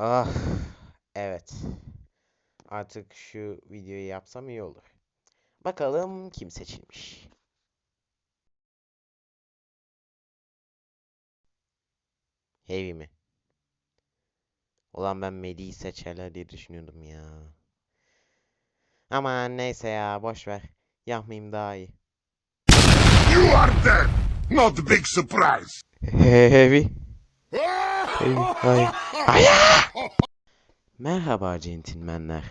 Ah, evet. Artık şu videoyu yapsam iyi olur. Bakalım kim seçilmiş. Heavy mi? Ulan ben Medi'yi seçerler diye düşünüyordum ya. Ama neyse ya boş ver. Yapmayayım daha iyi. You are dead! Not big surprise! Heavy. Heavy. Hayır. Hayır. Merhaba centilmenler.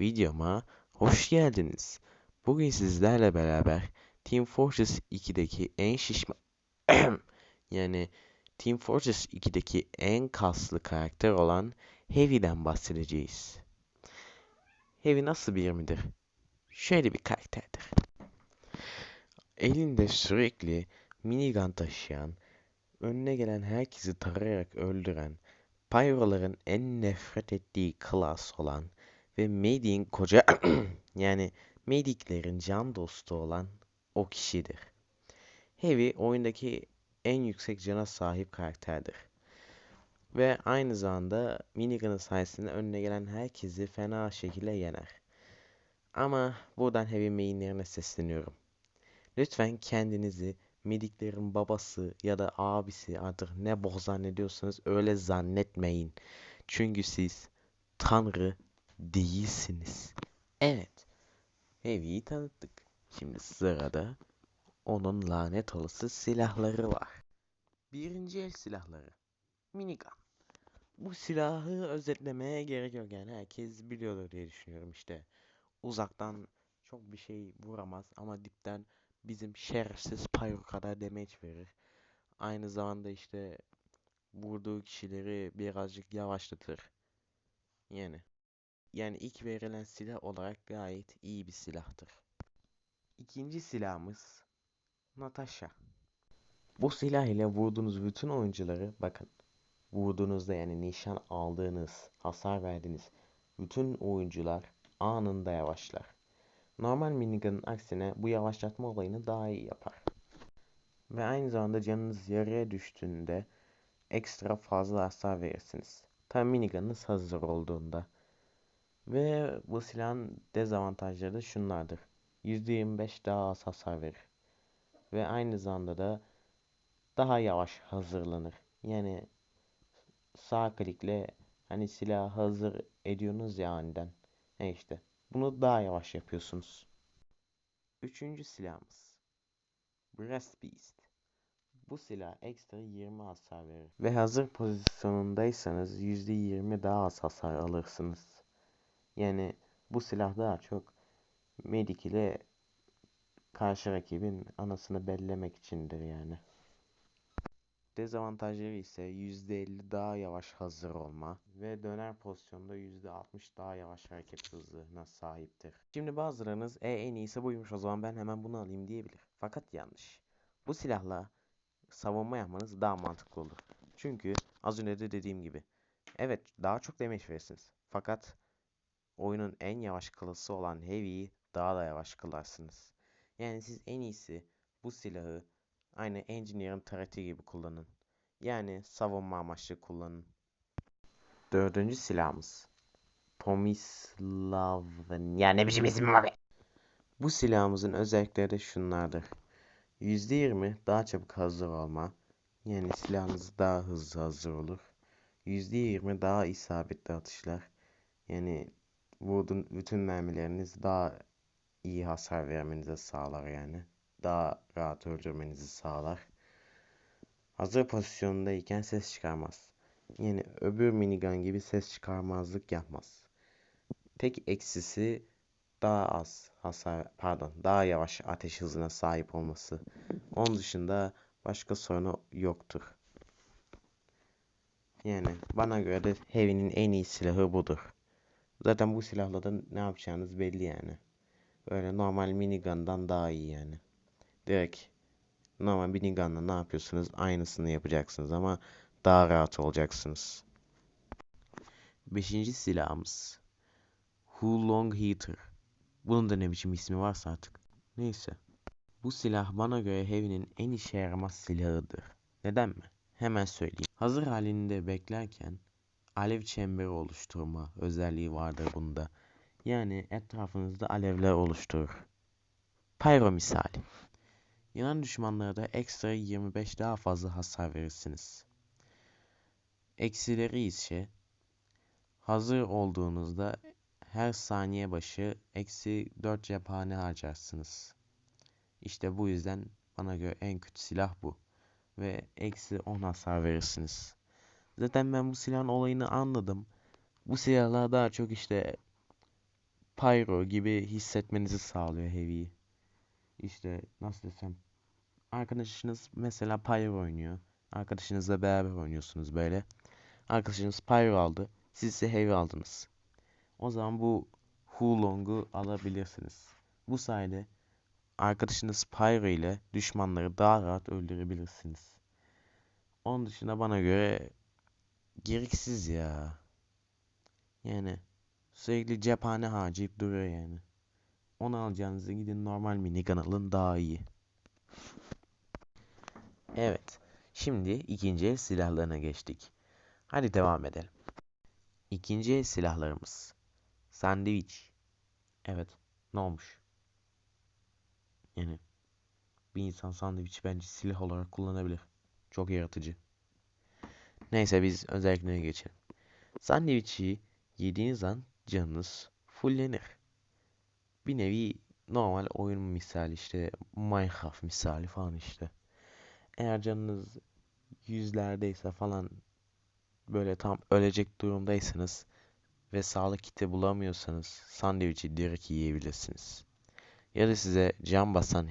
Videoma hoş geldiniz. Bugün sizlerle beraber Team Fortress 2'deki en şişman yani Team Fortress 2'deki en kaslı karakter olan Heavy'den bahsedeceğiz. Heavy nasıl biri midir? Şöyle bir karakterdir. Elinde sürekli minigun taşıyan, önüne gelen herkesi tarayarak öldüren, Pyro'ların en nefret ettiği klas olan ve Medic'in koca yani Medic'lerin can dostu olan o kişidir. Heavy oyundaki en yüksek cana sahip karakterdir. Ve aynı zamanda minigun'ın sayesinde önüne gelen herkesi fena şekilde yener. Ama buradan Heavy mainlerine sesleniyorum. Lütfen kendinizi mediklerin babası ya da abisi artık ne bok zannediyorsanız öyle zannetmeyin. Çünkü siz Tanrı değilsiniz. Evet. Heavy'yi tanıttık. Şimdi sırada onun lanet olası silahları var. Birinci el silahları. Minigun. Bu silahı özetlemeye gerek yok yani herkes biliyordur diye düşünüyorum işte. Uzaktan çok bir şey vuramaz ama dipten bizim şerefsiz Pyro kadar damage verir. Aynı zamanda işte vurduğu kişileri birazcık yavaşlatır. Yani yani ilk verilen silah olarak gayet iyi bir silahtır. İkinci silahımız Natasha. Bu silah ile vurduğunuz bütün oyuncuları bakın vurduğunuzda yani nişan aldığınız, hasar verdiğiniz bütün oyuncular anında yavaşlar. Normal minigun'ın aksine bu yavaşlatma olayını daha iyi yapar. Ve aynı zamanda canınız yarıya düştüğünde ekstra fazla hasar verirsiniz. Tabi minigun'ınız hazır olduğunda. Ve bu silahın dezavantajları da şunlardır. %25 daha az hasar verir. Ve aynı zamanda da daha yavaş hazırlanır. Yani sağ klikle hani silahı hazır ediyorsunuz ya aniden. E işte bunu daha yavaş yapıyorsunuz. Üçüncü silahımız. Breast Beast. Bu silah ekstra 20 hasar verir. Ve hazır pozisyonundaysanız %20 daha az hasar alırsınız. Yani bu silah daha çok medik ile karşı rakibin anasını bellemek içindir yani. Dezavantajları ise %50 daha yavaş hazır olma ve döner pozisyonda %60 daha yavaş hareket hızına sahiptir. Şimdi bazılarınız e en iyisi buymuş o zaman ben hemen bunu alayım diyebilir. Fakat yanlış. Bu silahla savunma yapmanız daha mantıklı olur. Çünkü az önce de dediğim gibi evet daha çok damage verirsiniz. Fakat oyunun en yavaş klası olan Heavy'yi daha da yavaş kılarsınız. Yani siz en iyisi bu silahı aynı Engineer'ın tareti gibi kullanın. Yani savunma amaçlı kullanın. Dördüncü silahımız. Tomislav'ın ya ne biçim isim abi. Bu silahımızın özellikleri de şunlardır. %20 daha çabuk hazır olma. Yani silahınız daha hızlı hazır olur. %20 daha isabetli atışlar. Yani vurdun bütün mermileriniz daha iyi hasar vermenize sağlar yani. Daha rahat öldürmenizi sağlar. Hazır pozisyondayken ses çıkarmaz. Yani öbür minigun gibi ses çıkarmazlık yapmaz. Tek eksisi daha az hasar pardon daha yavaş ateş hızına sahip olması. Onun dışında başka sorunu yoktur. Yani bana göre de Heavy'nin en iyi silahı budur. Zaten bu silahla da ne yapacağınız belli yani. Böyle normal minigun'dan daha iyi yani. Direkt normal minigun'la ne yapıyorsunuz? Aynısını yapacaksınız ama daha rahat olacaksınız. Beşinci silahımız. Hulong Heater. Bunun da ne biçim ismi varsa artık. Neyse. Bu silah bana göre Heavy'nin en işe yaramaz silahıdır. Neden mi? Hemen söyleyeyim. Hazır halinde beklerken alev çemberi oluşturma özelliği vardır bunda. Yani etrafınızda alevler oluşturur. Pyro misali. Yanan düşmanlara da ekstra 25 daha fazla hasar verirsiniz. Eksileri ise hazır olduğunuzda her saniye başı eksi 4 cephane harcarsınız. İşte bu yüzden bana göre en kötü silah bu. Ve eksi 10 hasar verirsiniz. Zaten ben bu silahın olayını anladım. Bu silahlar daha çok işte Pyro gibi hissetmenizi sağlıyor Heavy'yi. İşte nasıl desem arkadaşınız mesela Pyro oynuyor. Arkadaşınızla beraber oynuyorsunuz böyle. Arkadaşınız Pyro aldı. Siz ise Heavy aldınız. O zaman bu Hulong'u alabilirsiniz. Bu sayede arkadaşınız Pyro ile düşmanları daha rahat öldürebilirsiniz. Onun dışında bana göre gereksiz ya. Yani sürekli cephane harcayıp duruyor yani. Onu alacağınızı gidin normal minigun alın daha iyi. Evet. Şimdi ikinci el silahlarına geçtik. Hadi devam edelim. İkinci el silahlarımız. Sandviç. Evet. Ne olmuş? Yani bir insan sandviçi bence silah olarak kullanabilir. Çok yaratıcı. Neyse biz özelliklerine geçelim. Sandviçi yediğiniz an canınız fullenir. Bir nevi normal oyun misali işte Minecraft misali falan işte. Eğer canınız yüzlerdeyse falan böyle tam ölecek durumdaysanız ve sağlık kiti bulamıyorsanız sandviçi direkt yiyebilirsiniz. Ya da size can basan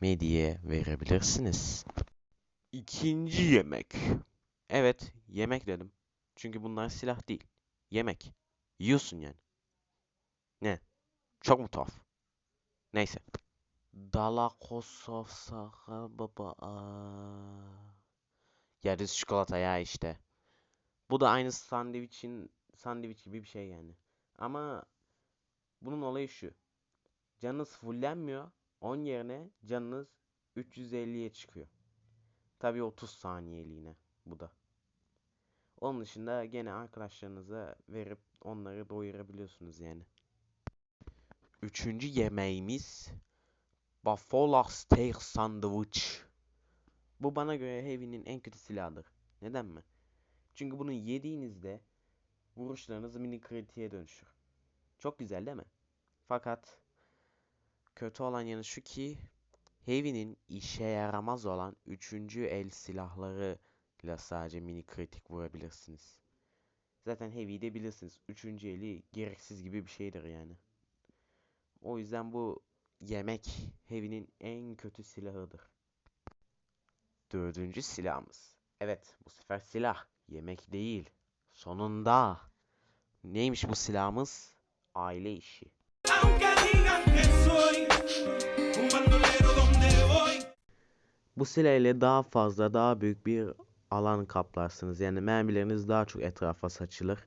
medya verebilirsiniz. İkinci yemek. Evet, yemek dedim. Çünkü bunlar silah değil. Yemek. Yiyorsun yani. Ne? Çok mu tuhaf? Neyse. Dalakosov Saka baba. Aa. Ya düz çikolata ya işte. Bu da aynı sandviçin sandviç gibi bir şey yani. Ama bunun olayı şu. Canınız fullenmiyor. 10 yerine canınız 350'ye çıkıyor. Tabii 30 saniyeliğine bu da. Onun dışında gene arkadaşlarınıza verip onları doyurabiliyorsunuz yani. Üçüncü yemeğimiz Buffalo Steak Sandwich. Bu bana göre Heavy'nin en kötü silahıdır. Neden mi? Çünkü bunu yediğinizde vuruşlarınız mini kritiğe dönüşür. Çok güzel değil mi? Fakat kötü olan yanı şu ki Heavy'nin işe yaramaz olan üçüncü el silahlarıyla sadece mini kritik vurabilirsiniz. Zaten Heavy'yi de bilirsiniz. Üçüncü eli gereksiz gibi bir şeydir yani. O yüzden bu yemek Heavy'nin en kötü silahıdır. Dördüncü silahımız. Evet bu sefer silah. Yemek değil. Sonunda. Neymiş bu silahımız? Aile işi. Bu silah ile daha fazla, daha büyük bir alan kaplarsınız. Yani mermileriniz daha çok etrafa saçılır.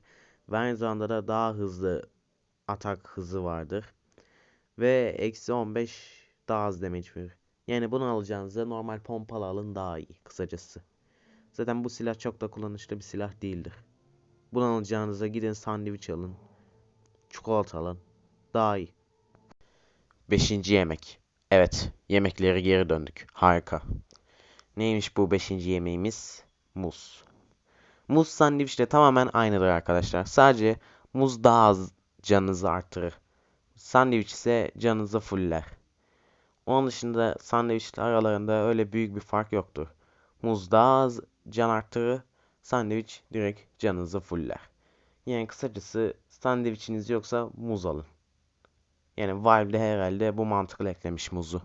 Ve aynı zamanda da daha hızlı atak hızı vardır. Ve eksi 15 daha az damage verir. Yani bunu alacağınızda normal pompalı alın daha iyi kısacası. Zaten bu silah çok da kullanışlı bir silah değildir. Bunu alacağınıza gidin sandviç alın. Çikolata alın. Daha iyi. Beşinci yemek. Evet, yemeklere geri döndük. Harika. Neymiş bu beşinci yemeğimiz? Muz. Muz sandviçle tamamen aynıdır arkadaşlar. Sadece muz daha az canınızı artırır. Sandviç ise canınızı fuller. Onun dışında sandviçler aralarında öyle büyük bir fark yoktur. Muz daha az can arttırır. Sandviç direkt canınızı fuller. Yani kısacası sandviçiniz yoksa muz alın. Yani Valve de herhalde bu mantıkla eklemiş muzu.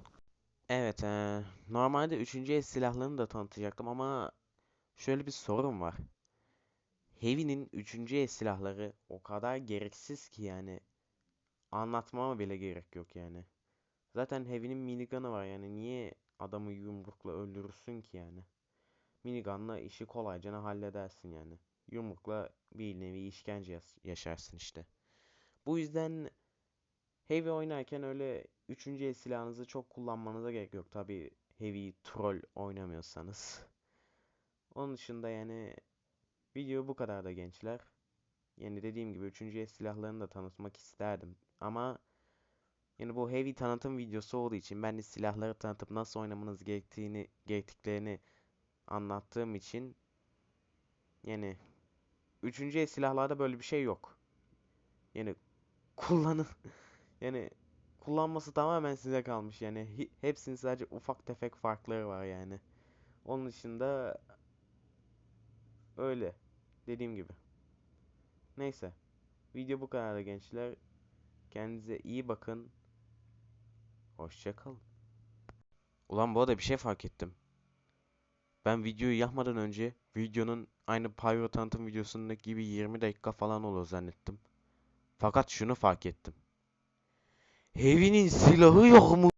Evet, eee, normalde 3. el silahlarını da tanıtacaktım ama şöyle bir sorun var. Heavy'nin 3. el silahları o kadar gereksiz ki yani anlatmama bile gerek yok yani. Zaten Heavy'nin minigun'ı var yani niye adamı yumrukla öldürürsün ki yani? Minigun'la işi kolayca halledersin yani. Yumrukla bir nevi işkence yaşarsın işte. Bu yüzden Heavy oynarken öyle 3. el silahınızı çok kullanmanıza gerek yok. Tabi Heavy troll oynamıyorsanız. Onun dışında yani video bu kadar da gençler. yani dediğim gibi 3. el silahlarını da tanıtmak isterdim. Ama yani bu heavy tanıtım videosu olduğu için ben de silahları tanıtıp nasıl oynamanız gerektiğini gerektiklerini anlattığım için yani 3. el silahlarda böyle bir şey yok. Yani kullanın yani kullanması tamamen size kalmış yani hepsinin sadece ufak tefek farkları var yani. Onun dışında öyle dediğim gibi. Neyse. Video bu kadar gençler. Kendinize iyi bakın. Hoşça kalın. Ulan bu arada bir şey fark ettim. Ben videoyu yapmadan önce videonun aynı Pyro tanıtım videosundaki gibi 20 dakika falan olur zannettim. Fakat şunu fark ettim. Heavy'nin silahı yok mu?